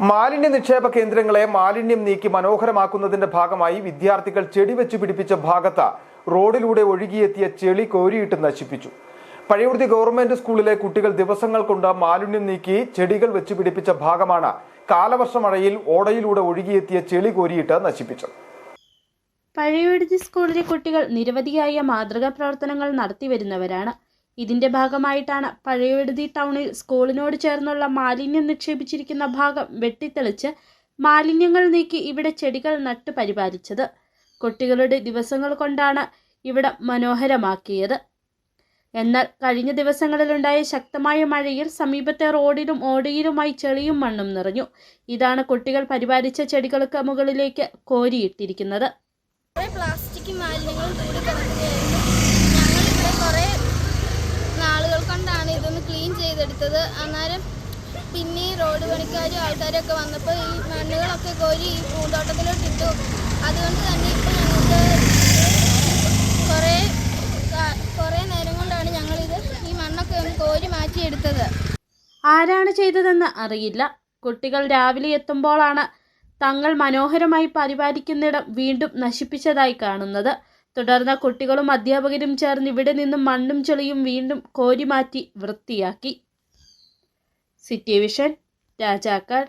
മാലിന്യ നിക്ഷേപ കേന്ദ്രങ്ങളെ മാലിന്യം നീക്കി മനോഹരമാക്കുന്നതിന്റെ ഭാഗമായി വിദ്യാർത്ഥികൾ ചെടി വെച്ച് പിടിപ്പിച്ച ഭാഗത്ത് റോഡിലൂടെ ഒഴുകിയെത്തിയ ചെളി കോരിയിട്ട് നശിപ്പിച്ചു. പഴയവൃത്തി ഗവൺമെന്റ് സ്കൂളിലെ കുട്ടികൾ ദിവസങ്ങൾ കൊണ്ട് മാലിന്യം നീക്കി ചെടികൾ വെച്ച് പിടിപ്പിച്ച ഭാഗമാണ് കാലവർഷ മഴയിൽ ഓടയിലൂടെ ഒഴുകിയെത്തിയ ചെളി കോരിയിട്ട് നശിപ്പിച്ചത്. പഴയവിടുതി സ്കൂളിലെ കുട്ടികൾ നിരവധിയായ മാതൃകാ പ്രവർത്തനങ്ങൾ നടത്തിവരുന്നവരാണ് ഇതിന്റെ ഭാഗമായിട്ടാണ് പഴയവിടുതി ടൗണിൽ സ്കൂളിനോട് ചേർന്നുള്ള മാലിന്യം നിക്ഷേപിച്ചിരിക്കുന്ന ഭാഗം വെട്ടിത്തെളിച്ച് മാലിന്യങ്ങൾ നീക്കി ഇവിടെ ചെടികൾ നട്ട് പരിപാലിച്ചത്. കുട്ടികളുടെ ദിവസങ്ങൾ കൊണ്ടാണ് ഇവിടെ മനോഹരമാക്കിയത്. എന്നാൽ കഴിഞ്ഞ ദിവസങ്ങളിലുണ്ടായ ശക്തമായ മഴയിൽ സമീപത്തെ റോഡിലും ഓടയിലുമായി ചെളിയും മണ്ണും നിറഞ്ഞു. ഇതാണ് കുട്ടികൾ പരിപാലിച്ച ചെടികൾക്ക് മുകളിലേക്ക് കോരിയിട്ടിരിക്കുന്നത്. പ്ലാസ്റ്റിക് മാലിന്യങ്ങൾ ചെയ്തെടുത്തത് അന്നേരം പിന്നെ ഈ റോഡ് പണിക്കാരും ആൾക്കാരൊക്കെ വന്നപ്പോൾ ഈ മണ്ണുകളൊക്കെ കോരി ഈ പൂന്തോട്ടത്തിലോട്ട് ഇട്ടു. അതുകൊണ്ട് തന്നെ ഇപ്പോൾ ഞങ്ങൾക്ക് കുറേ കുറേ നേരം കൊണ്ടാണ് ഞങ്ങളിത് ഈ മണ്ണൊക്കെ ഒന്ന് കോരി മാറ്റിയെടുത്തത്. ആരാണ് ചെയ്തതെന്ന് അറിയില്ല. കുട്ടികൾ രാവിലെ എത്തുമ്പോഴാണ് തങ്ങൾ മനോഹരമായി പരിപാലിക്കുന്നിടം വീണ്ടും നശിപ്പിച്ചതായി കാണുന്നത്. തുടർന്ന് കുട്ടികളും അധ്യാപകരും ചേർന്ന് ഇവിടെ നിന്നും മണ്ണും ചെളിയും വീണ്ടും കോരിമാറ്റി വൃത്തിയാക്കി. सिचुएशन जाकर